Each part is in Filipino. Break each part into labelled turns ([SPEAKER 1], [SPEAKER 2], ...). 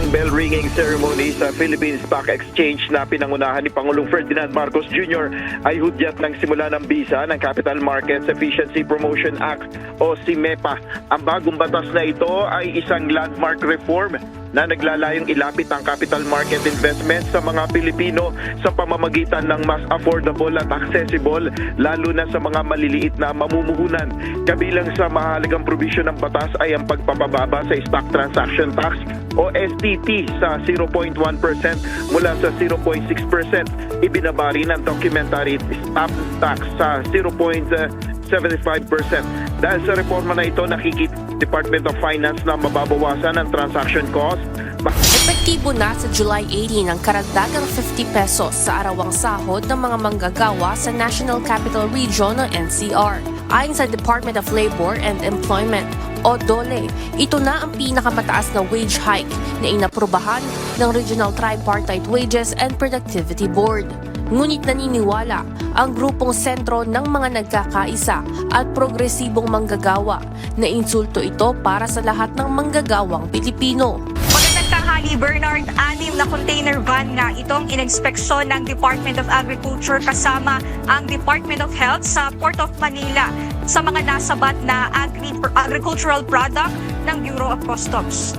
[SPEAKER 1] ang bell-ringing ceremony sa Philippine Stock Exchange na pinangunahan ni Pangulong Ferdinand Marcos Jr. ay hudyat ng simula ng bisa ng Capital Markets Efficiency Promotion Act o CIMEPA. Ang bagong batas na ito ay isang landmark reform na naglalayong ilapit ang capital market investment sa mga Pilipino sa pamamagitan ng mas affordable at accessible lalo na sa mga maliliit na mamumuhunan. Kabilang sa mahalagang provision ng batas ay ang pagpapababa sa stock transaction tax o STT sa 0.1% mula sa 0.6%. Ibinaba rin ang documentary stamp tax sa 0.75%. Dahil sa reforma na ito, nakikita Department of Finance na mababawasan ang transaction cost,
[SPEAKER 2] Epektibo na sa July 18 ang karagdagang 50 pesos sa arawang sahod ng mga manggagawa sa National Capital Region o NCR. Ayon sa Department of Labor and Employment o DOLE, ito na ang pinakamataas na wage hike na inaprubahan ng Regional Tripartite Wages and Productivity Board. Ngunit naniniwala ang grupong sentro ng mga nagkakaisa at progresibong manggagawa na insulto ito para sa lahat ng manggagawang Pilipino.
[SPEAKER 3] Magandang tanghali, Bernard. Anim na container van nga itong inspeksyon ng Department of Agriculture kasama ang Department of Health sa Port of Manila sa mga nasabat na agri- agricultural product ng Bureau of Customs.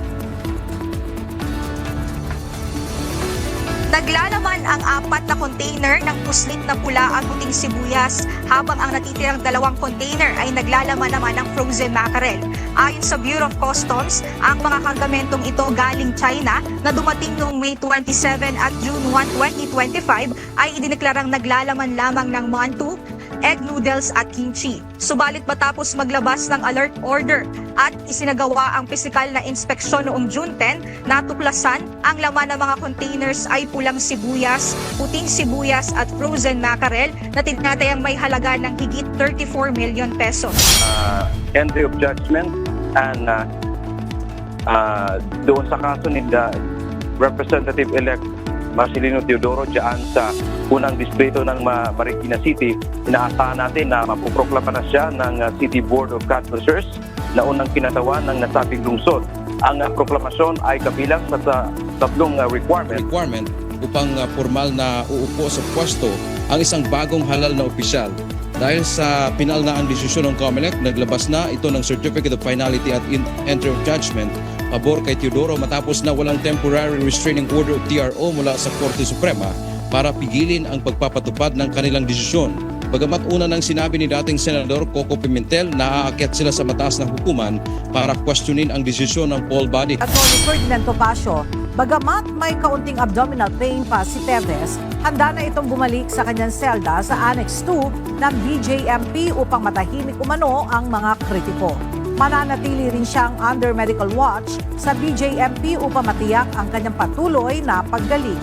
[SPEAKER 3] Naglalaman ang apat na container ng puslit na pula at puting sibuyas habang ang natitirang dalawang container ay naglalaman naman ng frozen mackerel. Ayon sa Bureau of Customs, ang mga kargamentong ito galing China na dumating noong May 27 at June 1, 2025 ay idineklarang naglalaman lamang ng mantu, egg noodles at kimchi. Subalit matapos maglabas ng alert order at isinagawa ang pisikal na inspeksyon noong June 10, natuklasan ang laman ng mga containers ay pulang sibuyas, puting sibuyas at frozen mackerel na tinatayang may halaga ng higit 34 million pesos.
[SPEAKER 4] uh, entry of judgment and uh, uh, doon sa kaso ni the Representative-elect Marcelino Teodoro dyan sa unang distrito ng Ma- Marikina City, inaasahan natin na mapuproklama na siya ng uh, City Board of Canvassers na unang kinatawan ng nasabing lungsod. Ang uh, proklamasyon ay kabilang sa, sa tatlong uh, requirement
[SPEAKER 5] requirement upang formal na uupo sa pwesto ang isang bagong halal na opisyal. Dahil sa pinal na ang desisyon ng COMELEC, naglabas na ito ng Certificate of Finality at Entry of Judgment pabor kay Teodoro matapos na walang temporary restraining order o TRO mula sa Korte Suprema para pigilin ang pagpapatupad ng kanilang desisyon. Bagamat una nang sinabi ni dating Senador Coco Pimentel na aakyat sila sa mataas na hukuman para questionin ang desisyon ng poll body.
[SPEAKER 6] Attorney Ferdinand Topacio, bagamat may kaunting abdominal pain pa si Teves, handa na itong bumalik sa kanyang selda sa Annex 2 ng BJMP upang matahimik umano ang mga kritiko. Mananatili rin siyang under medical watch sa BJMP upang matiyak ang kanyang patuloy na paggaling.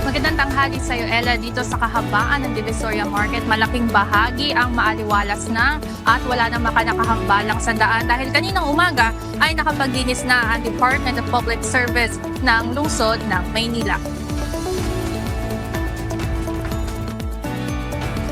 [SPEAKER 7] Magandang tanghali sa iyo, Ella. Dito sa kahabaan ng Divisoria Market, malaking bahagi ang maaliwalas na at wala na makanakahambalang sandaan dahil kaninang umaga ay nakapaglinis na ang Department of Public Service ng lungsod ng Maynila.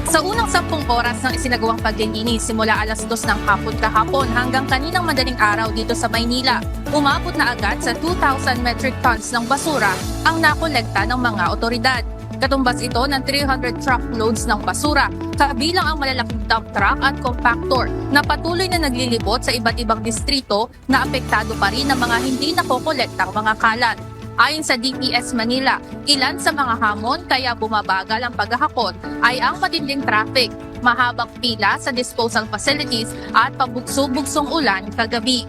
[SPEAKER 7] Sa unang sampung oras ng isinagawang paglilinis simula alas dos ng hapon kahapon hanggang kaninang madaling araw dito sa Maynila, umabot na agad sa 2,000 metric tons ng basura ang nakolekta ng mga otoridad. Katumbas ito ng 300 truckloads ng basura, kabilang ang malalaking dump truck at compactor na patuloy na naglilibot sa iba't ibang distrito na apektado pa rin ng mga hindi nakokolektang mga kalat. Ayon sa DPS Manila, ilan sa mga hamon kaya bumabagal ang paghahakot ay ang matinding traffic, mahabang pila sa disposal facilities at pabugso-bugsong ulan kagabi.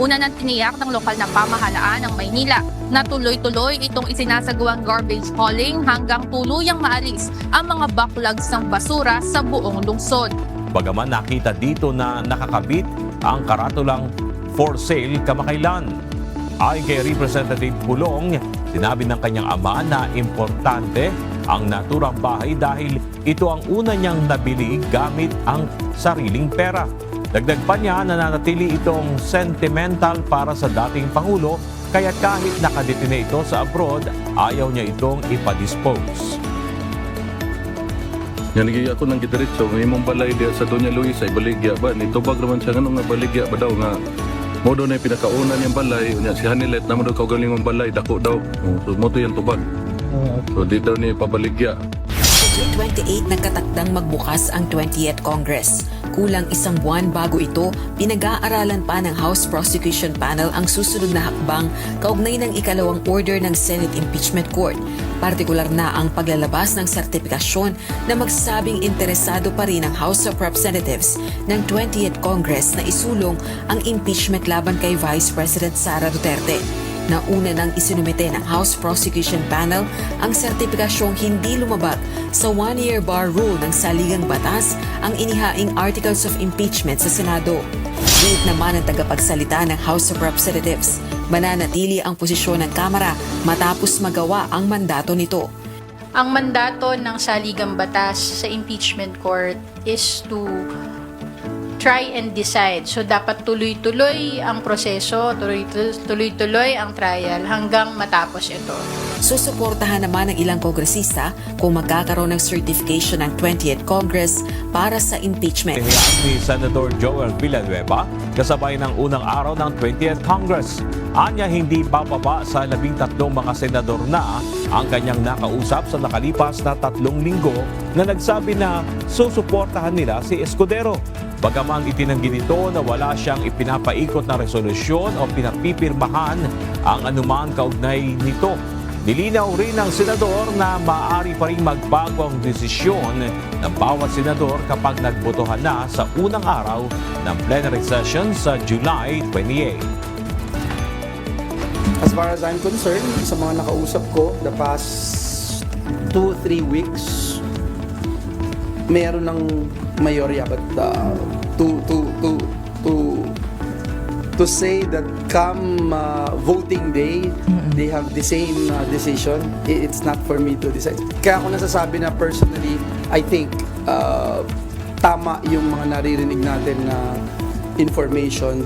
[SPEAKER 7] Una nang tiniyak ng lokal na pamahalaan ng Maynila na tuloy-tuloy itong isinasagawang garbage hauling hanggang tuluyang maalis ang mga backlogs ng basura sa buong lungsod.
[SPEAKER 8] Bagaman nakita dito na nakakabit ang karatulang for sale kamakailan. Ayon kay Representative Pulong, sinabi ng kanyang ama na importante ang naturang bahay dahil ito ang una niyang nabili gamit ang sariling pera. Dagdag pa niya na nanatili itong sentimental para sa dating Pangulo kaya kahit nakadetine ito sa abroad, ayaw niya itong ipadispose.
[SPEAKER 9] Yan lagi ako nang gidiretso ng imong balay diya sa Doña Luisa ibaligya ba ni tubag naman siya nga baligya ba daw nga Modo na yung pinakauna niyang balay, unya si Hanilet naman daw kaugaling ng balay, dako daw. Oh, so mo to yung tubag. So di daw niya pabaligya.
[SPEAKER 10] Sa June 28 nagkatakdang magbukas ang 20th Congress. Kulang isang buwan bago ito, pinag-aaralan pa ng House Prosecution Panel ang susunod na hakbang kaugnay ng ikalawang order ng Senate Impeachment Court. Partikular na ang paglalabas ng sertipikasyon na magsasabing interesado pa rin ang House of Representatives ng 20th Congress na isulong ang impeachment laban kay Vice President Sara Duterte. Nauna nang isinumite ng House Prosecution Panel ang sertipikasyong hindi lumabag sa one-year bar rule ng saligang batas ang inihaing Articles of Impeachment sa Senado. Gate naman ang tagapagsalita ng House of Representatives. Mananatili ang posisyon ng Kamara matapos magawa ang mandato nito.
[SPEAKER 11] Ang mandato ng saligang batas sa impeachment court is to try and decide. So dapat tuloy-tuloy ang proseso, tuloy- tuloy-tuloy ang trial hanggang matapos ito.
[SPEAKER 10] Susuportahan naman ng ilang kongresista kung magkakaroon ng certification ng 20th Congress para sa impeachment.
[SPEAKER 8] Tiniyag ni Senator Joel Villanueva kasabay ng unang araw ng 20th Congress. Anya hindi bababa sa labing tatlong mga senador na ang kanyang nakausap sa nakalipas na tatlong linggo na nagsabi na susuportahan nila si Escudero. Bagaman itinanggi nito na wala siyang ipinapaikot na resolusyon o pinapipirmahan ang anuman kaugnay nito. Nilinaw rin ng senador na maaari pa rin magbago ang desisyon ng bawat senador kapag nagbotohan na sa unang araw ng plenary session sa July 28.
[SPEAKER 12] As far as I'm concerned, sa mga nakausap ko, the past two, three weeks, meron ng mayorya. But uh, to, to, to, to, to say that come uh, voting day, they have the same uh, decision, it's not for me to decide. Kaya ako nasasabi na personally, I think uh, tama yung mga naririnig natin na information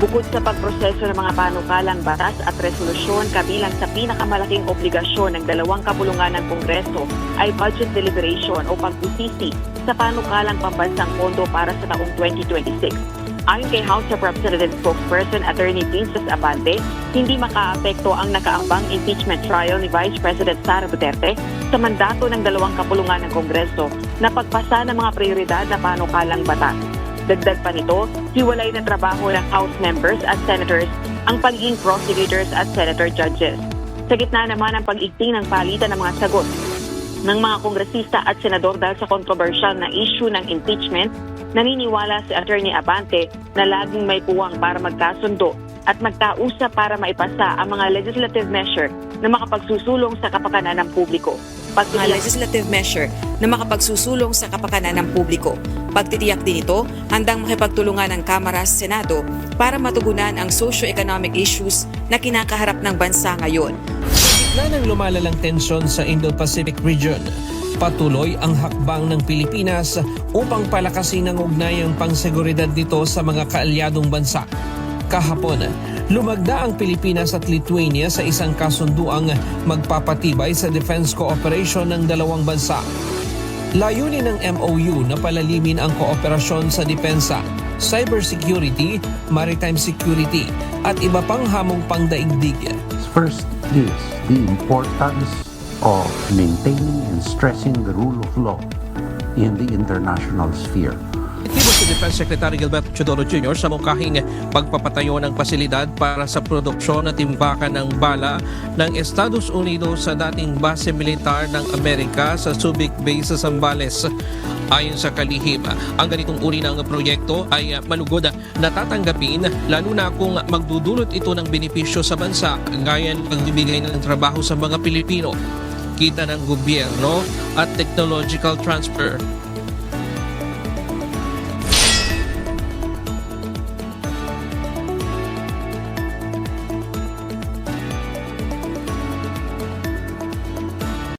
[SPEAKER 13] Bukod sa pagproseso ng mga panukalang batas at resolusyon kabilang sa pinakamalaking obligasyon ng dalawang kapulungan ng Kongreso ay budget deliberation o pagbusisi sa panukalang pambansang pondo para sa taong 2026. Ayon kay House of Representatives spokesperson Attorney Princess Abante, hindi makaapekto ang nakaambang impeachment trial ni Vice President Sara Duterte sa mandato ng dalawang kapulungan ng Kongreso na pagpasa ng mga prioridad na panukalang batas. Dagdag pa nito, hiwalay na trabaho ng House members at senators ang pagiging prosecutors at senator judges. Sa gitna naman ang pag-igting ng palitan ng mga sagot ng mga kongresista at senador dahil sa kontrobersyal na issue ng impeachment, naniniwala si Attorney Abante na laging may puwang para magkasundo at magkausap para maipasa ang mga legislative measure na makapagsusulong sa kapakanan ng publiko. Pagtitiyak
[SPEAKER 10] legislative measure na makapagsusulong sa kapakanan ng publiko. Pagtitiyak din ito, handang makipagtulungan ng Kamara sa Senado para matugunan ang socio-economic issues na kinakaharap ng bansa ngayon.
[SPEAKER 14] Sa gitna ng lumalalang tensyon sa Indo-Pacific region, patuloy ang hakbang ng Pilipinas upang palakasin ang ugnayang pangseguridad nito sa mga kaalyadong bansa. Kahapon, lumagda ang Pilipinas at Lithuania sa isang kasunduang magpapatibay sa defense cooperation ng dalawang bansa. Layunin ng MOU na palalimin ang kooperasyon sa depensa, cybersecurity, maritime security at iba pang hamong pangdaigdig.
[SPEAKER 15] First is the importance of maintaining and stressing the rule of law in the international sphere.
[SPEAKER 14] Itibo si Defense Secretary Gilberto Chodoro Jr. sa mukahing pagpapatayo ng pasilidad para sa produksyon at timbakan ng bala ng Estados Unidos sa dating base militar ng Amerika sa Subic Base sa Zambales. Ayon sa kalihim, ang ganitong uri ng proyekto ay malugod na tatanggapin lalo na kung magdudulot ito ng benepisyo sa bansa gaya ng pagbibigay ng trabaho sa mga Pilipino kita ng gobyerno at technological transfer